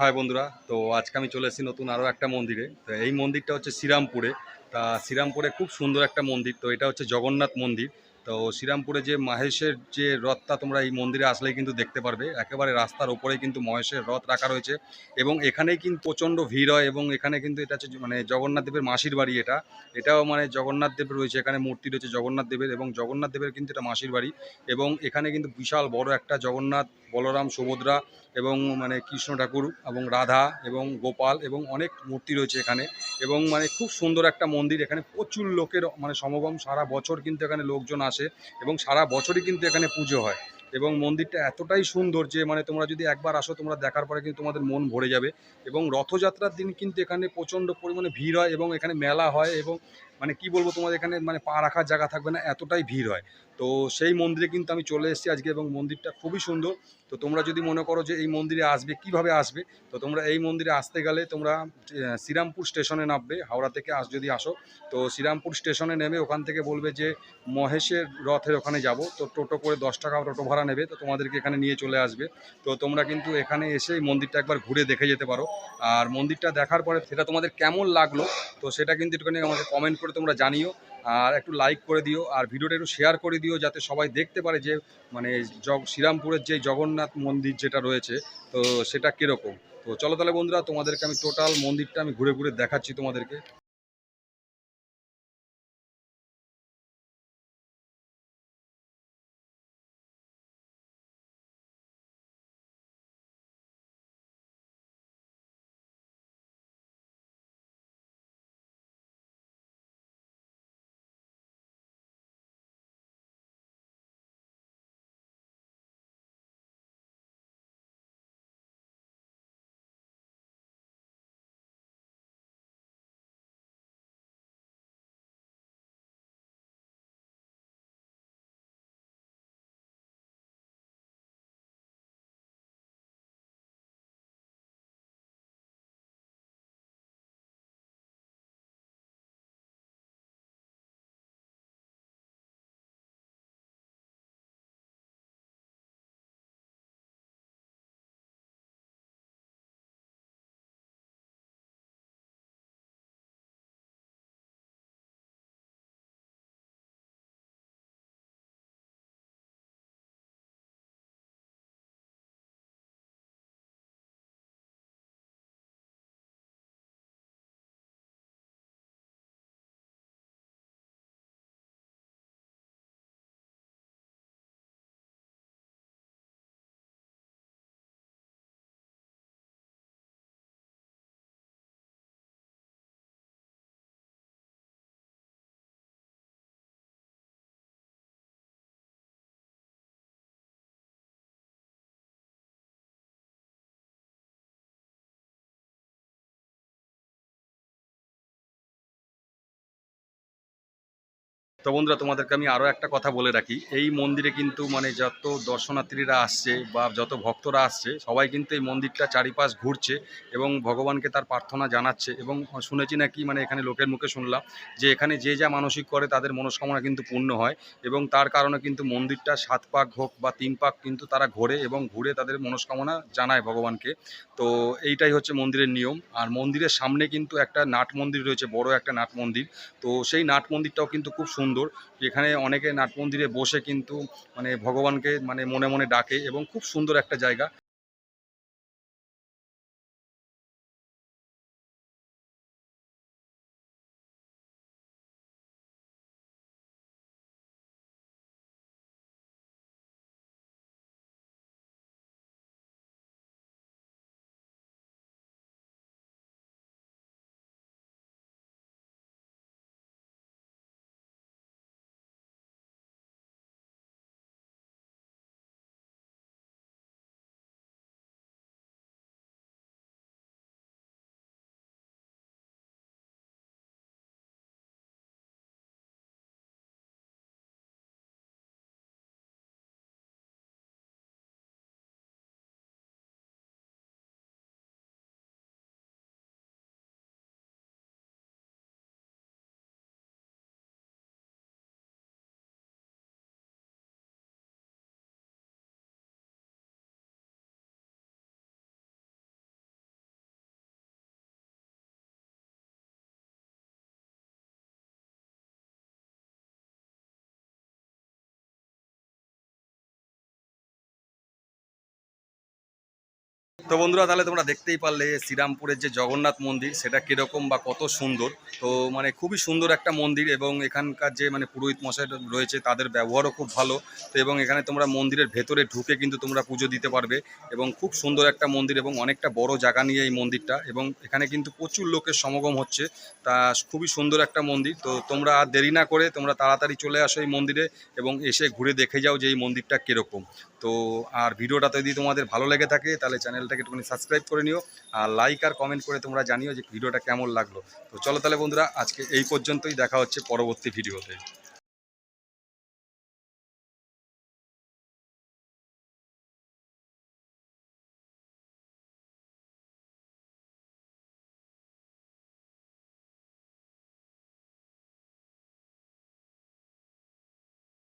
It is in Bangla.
হাই বন্ধুরা, তো আজকে আমি চলে এসেছি নতুন আরও একটা মন্দিরে। তো এই মন্দিরটা হচ্ছে শ্রীরামপুরে। তা শ্রীরামপুরে খুব সুন্দর একটা মন্দির। তো এটা হচ্ছে জগন্নাথ মন্দির। তো শ্রীরামপুরে যে মহেশের যে রথটা তোমরা এই মন্দিরে আসলেই কিন্তু দেখতে পারবে। একেবারে রাস্তার ওপরে কিন্তু মহেশের রথ রাখা রয়েছে এবং এখানেই কিন্তু প্রচণ্ড ভিড় হয় এবং এখানে কিন্তু এটা হচ্ছে মানে জগন্নাথ দেবের মাসির বাড়ি এটা। এটাও মানে জগন্নাথ দেবের রয়েছে, এখানে মূর্তি রয়েছে জগন্নাথ দেবের এবং জগন্নাথ দেবের কিন্তু এটা মাসির বাড়ি এবং এখানে কিন্তু বিশাল বড় একটা জগন্নাথ, বলরাম, সুভদ্রা এবং মানে কৃষ্ণ ঠাকুর এবং রাধা এবং গোপাল এবং অনেক মূর্তি রয়েছে এখানে। এবং মানে খুব সুন্দর একটা মন্দির। এখানে প্রচুর লোকের মানে সমগম, সারা বছর কিন্তু এখানে লোকজন আসে এবং সারা বছরই কিন্তু এখানে পুজো হয়। এবং মন্দিরটা এতটাই সুন্দর যে মানে তোমরা যদি একবার আসো, তোমরা দেখার পরে কিন্তু তোমাদের মন ভরে যাবে। এবং রথযাত্রার দিন কিন্তু এখানে প্রচণ্ড পরিমাণে ভিড় হয় এবং এখানে মেলা হয় এবং মানে কি বলব তোমাদের এখানে মানে পা রাখার জায়গা থাকবে না, এতটাই ভিড় হয়। তো সেই মন্দিরে কিন্তু আমি চলে এসেছি আজকে এবং মন্দিরটা খুবই সুন্দর। তো তোমরা যদি মনে করো যে এই মন্দিরে আসবে, কীভাবে আসবে, তো তোমরা এই মন্দিরে আসতে গেলে তোমরা শ্রীরামপুর স্টেশনে নামবে, হাওড়া থেকে আস, যদি আসো। তো শ্রীরামপুর স্টেশনে নেমে ওখান থেকে বলবে যে, মহেশের রথের ওখানে যাব। তো টোটো করে দশ টাকা টোটো ভাড়া নেবে, তো তোমাদেরকে এখানে নিয়ে চলে আসবে। তো তোমরা কিন্তু এখানে এসে এই মন্দিরটা একবার ঘুরে দেখে যেতে পারো। আর মন্দিরটা দেখার পরে সেটা তোমাদের কেমন লাগল, তো সেটা কিন্তু একটুখানি আমাকে কমেন্ট করে তোমরা জানিও, আর একটু লাইক করে দিও, আর ভিডিওটা একটু শেয়ার করে দিও, যাতে সবাই দেখতে পারে যে মানে জগ, শ্রীরামপুরের যে জগন্নাথ মন্দির যেটা রয়েছে, তো সেটা কীরকম? তো চলো তাহলে বন্ধুরা, তোমাদেরকে আমি টোটাল মন্দিরটা আমি ঘুরে ঘুরে দেখাচ্ছি তোমাদেরকে। তো বন্ধুরা, তোমাদেরকে আমি আরও একটা কথা বলে রাখি। এই মন্দিরে কিন্তু মানে যত দর্শনার্থীরা আসছে বা যত ভক্তরা আসছে, সবাই কিন্তু এই মন্দিরটা চারিপাশ ঘুরছে এবং ভগবানকে তার প্রার্থনা জানাচ্ছে এবং শুনেছি নাকি মানে এখানে লোকের মুখে শুনলাম যে এখানে যে যা মানসিক করে তাদের মনস্কামনা কিন্তু পূর্ণ হয় এবং তার কারণে কিন্তু মন্দিরটা সাত পাক হোক বা তিন পাক কিন্তু তারা ঘোরে এবং ঘুরে তাদের মনস্কামনা জানায় ভগবানকে। তো এইটাই হচ্ছে মন্দিরের নিয়ম। আর মন্দিরের সামনে কিন্তু একটা নাট মন্দির রয়েছে, বড় একটা নাট মন্দির। তো সেই নাট মন্দিরটাও কিন্তু খুব সুন্দর এখানে অনেকে নাট মন্দিরে বসে কিন্তু মানে ভগবানকে মানে মনে মনে ডাকে এবং খুব সুন্দর একটা জায়গা। তো বন্ধুরা, তাহলে তোমরা দেখতেই পারলে শ্রীরামপুরের যে জগন্নাথ মন্দির, সেটা কীরকম বা কত সুন্দর। তো মানে খুবই সুন্দর একটা মন্দির এবং এখানকার যে মানে পুরোহিত মশাই রয়েছে, তাদের ব্যবহারও খুব ভালো। তো এবং এখানে তোমরা মন্দিরের ভেতরে ঢুকে কিন্তু তোমরা পুজো দিতে পারবে এবং খুব সুন্দর একটা মন্দির এবং অনেকটা বড় জায়গা নিয়ে এই মন্দিরটা এবং এখানে কিন্তু প্রচুর লোকের সমাগম হচ্ছে। তা খুবই সুন্দর একটা মন্দির। তো তোমরা দেরি না করে তোমরা তাড়াতাড়ি চলে আসো এই মন্দিরে এবং এসে ঘুরে দেখে যাও যে এই মন্দিরটা কীরকম। তো আর ভিডিওটা যদি তোমাদের ভালো লেগে থাকে, তাহলে চ্যানেলটাকে একটুখানি সাবস্ক্রাইব করে নিও আর লাইক আর কমেন্ট করে তোমরা জানিও যে ভিডিওটা কেমন লাগল। তো চলো তাহলে বন্ধুরা, আজকে এই পর্যন্তই, দেখা হচ্ছে পরবর্তী ভিডিওতে